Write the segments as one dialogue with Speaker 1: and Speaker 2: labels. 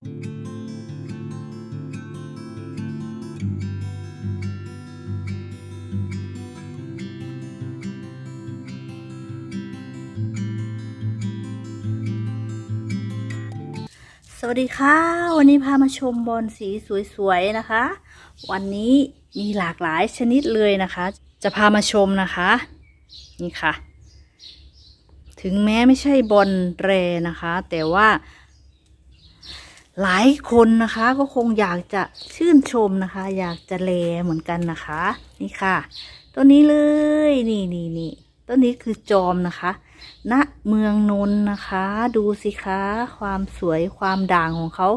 Speaker 1: สวัสดีค่ะ วันนี้พามาชมบอลสีสวยๆนะคะ วันนี้มีหลากหลายชนิดเลยนะคะ จะพามาชมนะคะ นี่ค่ะ ถึงแม้ไม่ใช่บอลแรนะคะ แต่ว่า หลายคนนะคะ ก็คงอยากจะชื่นชมนะคะ อยากจะแลเหมือนกันนะคะ นี่ค่ะ ต้นนี้เลยนี่นี่นี่ต้นนี้คือจอมนะคะณเมืองนนท์นะคะ ดูสิคะความสวยความด่างของเขา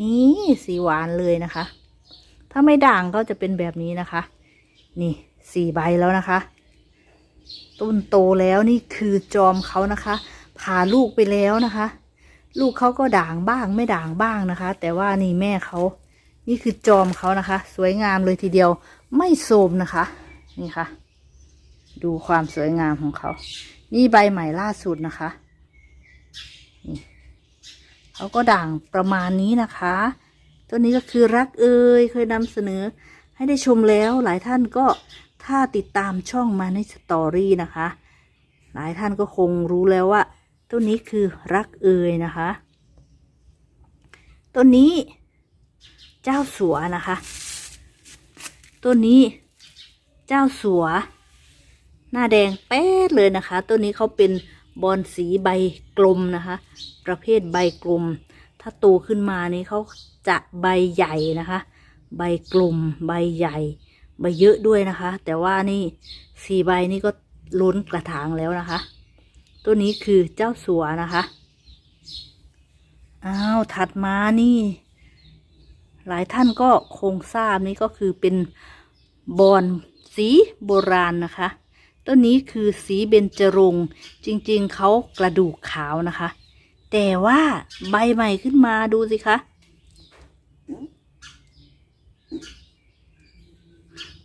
Speaker 1: นี่สีหวานเลยนะคะ ถ้าไม่ด่างก็จะเป็นแบบนี้นะคะ นี่สี่ใบแล้วนะคะ ต้นโตแล้วนี่คือจอมเขานะคะ ผ่าลูกไปแล้วนะคะ ลูกเขาก็ด่างบ้างไม่ด่างบ้างนะคะ แต่ว่านี่แม่เขา นี่คือจอมเขานะคะ สวยงามเลยทีเดียว ไม่โทมนะคะ นี่ค่ะ ดูความสวยงามของเขา นี่ใบใหม่ล่าสุดนะคะนี่เขาก็ด่างประมาณนี้นะคะ ตัวนี้ก็คือรักเอ่ยเคยนำเสนอ ให้ได้ชมแล้วหลายท่านก็ถ้าติดตามช่องมาในสตอรี่นะคะ หลายท่านก็คงรู้แล้วว่า ต้นนี้คือรักเอยนะคะต้นนี้เจ้าสัวนะคะต้นนี้เจ้าสัว หน้าแดงแป๊ดเลยนะคะต้นนี้เขาเป็นบอนสีใบกลมนะคะ ประเภทใบกลม ถ้าโตขึ้นมานี่เขาจะใบใหญ่นะคะ ใบกลมใบใหญ่ ใบเยอะด้วยนะคะ แต่ว่านี่สี่ใบนี่ก็ล้นกระถางแล้วนะคะ ตัวนี้คือเจ้าสัวนะคะอ้าวถัดมานี่ หลายท่านก็คงทราบนี่ก็คือเป็นบอนสีโบราณนะคะต้นนี้คือสีเบญจรงค์จริงๆเขากระดูกขาวนะคะ แต่ว่าใบใหม่ขึ้นมาดูสิคะ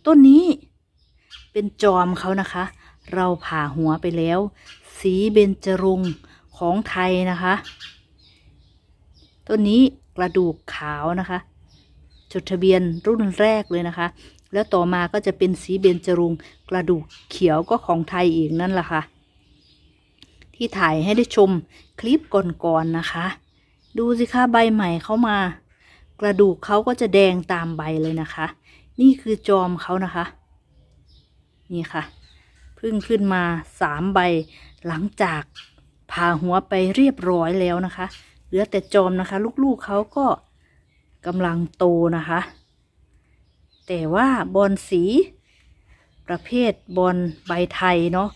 Speaker 1: ต้นนี้เป็นจอมเขานะคะ เราผ่าหัวไปแล้ว สีเบญจรงค์ของไทยนะคะ ต้นนี้กระดูกขาวนะคะ จดทะเบียนรุ่นแรกเลยนะคะ แล้วต่อมาก็จะเป็นสีเบญจรงค์กระดูกเขียวก็ของไทยอีกนั่นแหละค่ะ ที่ถ่ายให้ได้ชมคลิปก่อนๆนนะคะ ดูสิคะใบใหม่เข้ามา กระดูกเขาก็จะแดงตามใบเลยนะคะ นี่คือจอมเขานะคะ นี่ค่ะ พิ่งขึ้นมาสามใบ หลังจากผ่าหัวไปเรียบร้อยแล้วนะคะ เหลือแต่จอมนะคะ ลูกๆเขาก็กำลังโตนะคะ แต่ว่าบอลสี ประเภทบอลใบไทยเนาะ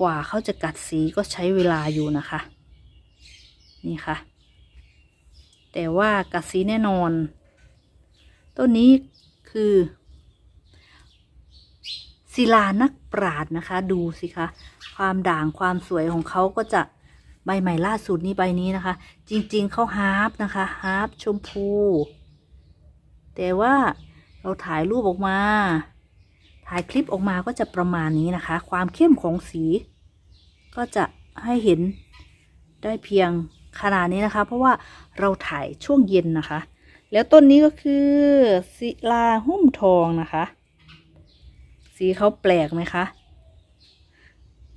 Speaker 1: กว่าเขาจะกัดสีก็ใช้เวลาอยู่นะคะ นี่ค่ะ แต่ว่ากัดสีแน่นอน ต้นนี้คือ ศิลานักปราดนะคะ ดูสิคะ ความด่างความสวยของเขาก็จะใบใหม่ล่าสุดนี้ใบนี้นะคะ จริง ๆเขาฮาร์ปนะคะฮาร์ปชมพู แต่ว่าเราถ่ายรูปออกมา ถ่ายคลิปออกมาก็จะประมาณนี้นะคะ ความเข้มของสี ก็จะให้เห็นได้เพียงขนาดนี้นะคะ เพราะว่าเราถ่ายช่วงเย็นนะคะ แล้วต้นนี้ก็คือศิลาหุ้มทองนะคะ สีเขาแปลกไหมคะ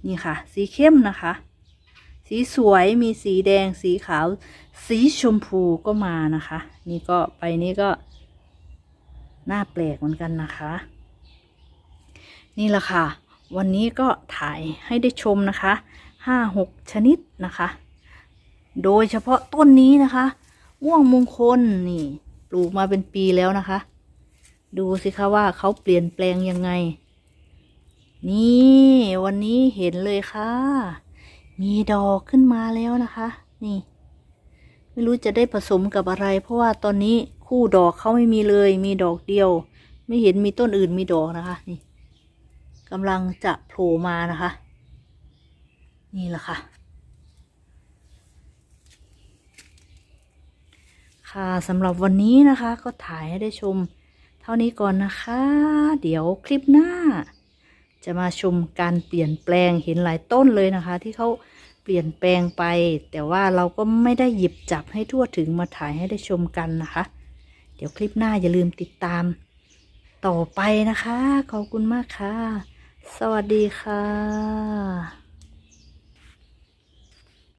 Speaker 1: นี่ค่ะ สีเข้มนะคะ สีสวยมีสีแดงสีขาว สีชมพูก็มานะคะ นี่ก็ไปนี้ก็น่าแปลกเหมือนกันนะคะ นี่แหละค่ะ วันนี้ก็ถ่ายให้ได้ชมนะคะห้าหกชนิดนะคะ โดยเฉพาะต้นนี้นะคะม่วงมงคลนี่ ปลูกมาเป็นปีแล้วนะคะ ดูสิคะว่าเขาเปลี่ยนแปลงยังไง นี่วันนี้เห็นเลยค่ะ มีดอกขึ้นมาแล้วนะคะ นี่ ไม่รู้จะได้ผสมกับอะไร เพราะว่าตอนนี้คู่ดอกเขาไม่มีเลย มีดอกเดียว ไม่เห็นมีต้นอื่นมีดอกนะคะ นี่กำลังจะโผล่มานะคะ นี่แหละค่ะ ค่ะสำหรับวันนี้นะคะ ก็ถ่ายให้ได้ชม เท่านี้ก่อนนะคะ เดี๋ยวคลิปหน้า จะมาชมการเปลี่ยนแปลงเห็นหลายต้นเลยนะคะ ที่เขาเปลี่ยนแปลงไป แต่ว่าเราก็ไม่ได้หยิบจับให้ทั่วถึงมาถ่ายให้ได้ชมกันนะคะ เดี๋ยวคลิปหน้าอย่าลืมติดตาม ต่อไปนะคะ ขอบคุณมากค่ะ สวัสดีค่ะ